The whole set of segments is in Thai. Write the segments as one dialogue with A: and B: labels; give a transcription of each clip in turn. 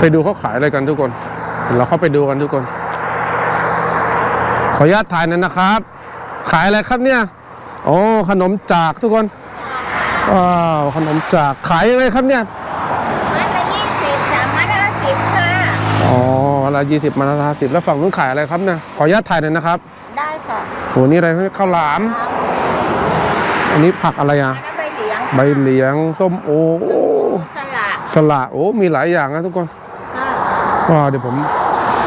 A: ไปดูเขาขายอะไรกันทุกคน เราเข้าไปดูกันทุกคน ขออนุญาตถ่ายหนอยนะครับ ขายอะไรครับเนี่ย โอ้ขนมจากทุกคนว้าวขนมจากขายยังไงครับเนี่ย
B: มัดละยี่สิบสามมัดละสิบค่ะ
A: อ๋อวันละยี่สิบมาละสิบแล้วฝั่งนู้นขายอะไรครับเนี่ยขออนุญาตถ่ายหน่อยนะครับ
B: ได้ค่ะ
A: โหนี่อะไรข้าวหลาม อันนี้ผักอะไรอะ
B: อันนั้นใบเหลียง
A: ใบเหลียงส้มโอ
B: สลัด
A: สละโอ้มีหลายอย่างนะทุกคน
B: ค่ะ
A: ว้าวเดี๋ยวผม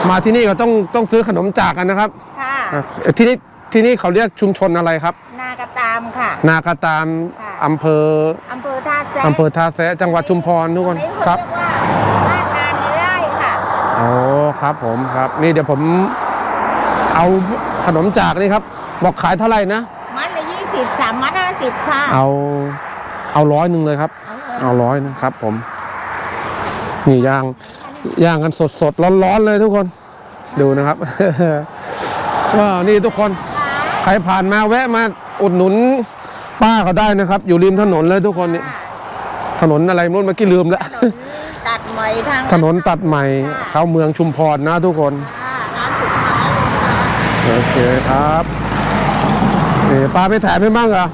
A: มาที่นี่ก็ต้องต้องซื้อขนมจากกันนะครับ
B: ค่ะ
A: อะเอ่อที่นี่ที่นี่เขาเรียกชุมชนอะไรครับ
B: นากระตามค่ะ
A: นากระตาม
B: ค่ะ
A: อำเภอ
B: อำเภอท่าแซะ
A: อำเภอท่าแซะจังหวัดชุมพรทุกคน
B: อั
A: ครับ
B: เรียกว่าบ้านนาในไร่ค่ะ
A: อ๋อครับผมครับ นี่เดี๋ยวผมเอาขนมจากนี่ครับ บอกขายเท่าไหร่นะ
B: มัดละยี่สิบสามมัดละสิบค่ะ
A: เอาเอาร้อยหนึ่งเลยครับ
B: เอาเลย
A: เอาร้อยนะครับผม นี่ย่าง ย่างกันสดสดร้อนร้อนๆเลยทุกคนดูนะครับว้าวนี่ทุกคน ใครผ่านมาแวะมาอุดหนุนป้าเขาได้นะครับ อยู่ริมถนนเลยทุกคนนี่
B: ค่ะ
A: ถนนอะไรไม่รู้เมื่อกี้ลืมแล้ว
B: ถนนตัดใหม่ทาง
A: ถนนตัดใหม่เข้าเมืองชุมพรนะทุกคน
B: ค่ะร้านสุดท้ายเลยค่ะ
A: โอเคครับนี่ป้าไม่แถมให้บ้างเหรอ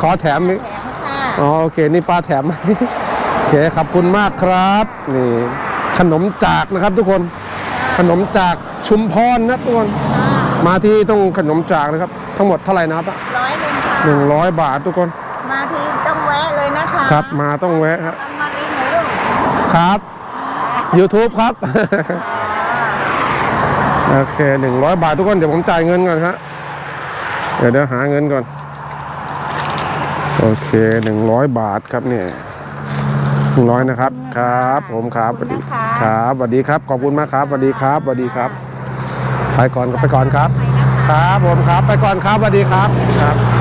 A: ขอแถมนี่
B: แถมค่ะ
A: อ๋อโอเค นี่ป้าแถมให้โอเคขอบคุณมากครับนี่ ขนมจากนะครับทุกคน ขนมจากชุมพรนะทุกคน มาที่ต้องขนมจากนะครับ ทั้งหมดเท่าไหร่นะครับ
B: ร้อยหนึ่งค่ะ
A: หนึ่งร้อยบาททุกคน
B: มาที่ต้องแวะเลยนะคะ
A: ครับ มาต้องแวะครับ
B: ต้องมาริมเลยลูก
A: ครับ YouTube ครับ โอเคหนึ่งร้อยบาททุกคนเดี๋ยวผมจ่ายเงินก่อนครับเดี๋ยวเดี๋ยวหาเงินก่อน โอเคหนึ่งร้อยบาทครับเนี่ย หนึ่งร้อยนะครับ ครับ ผมครับสวัสดีครับสวัสดีครับ ขอบคุณมากครับสวัสดีครับสวัสดีครับ ไปก่อนไปก่อนครับ ครับผมครับ ไปก่อนครับสวัสดีครับครับ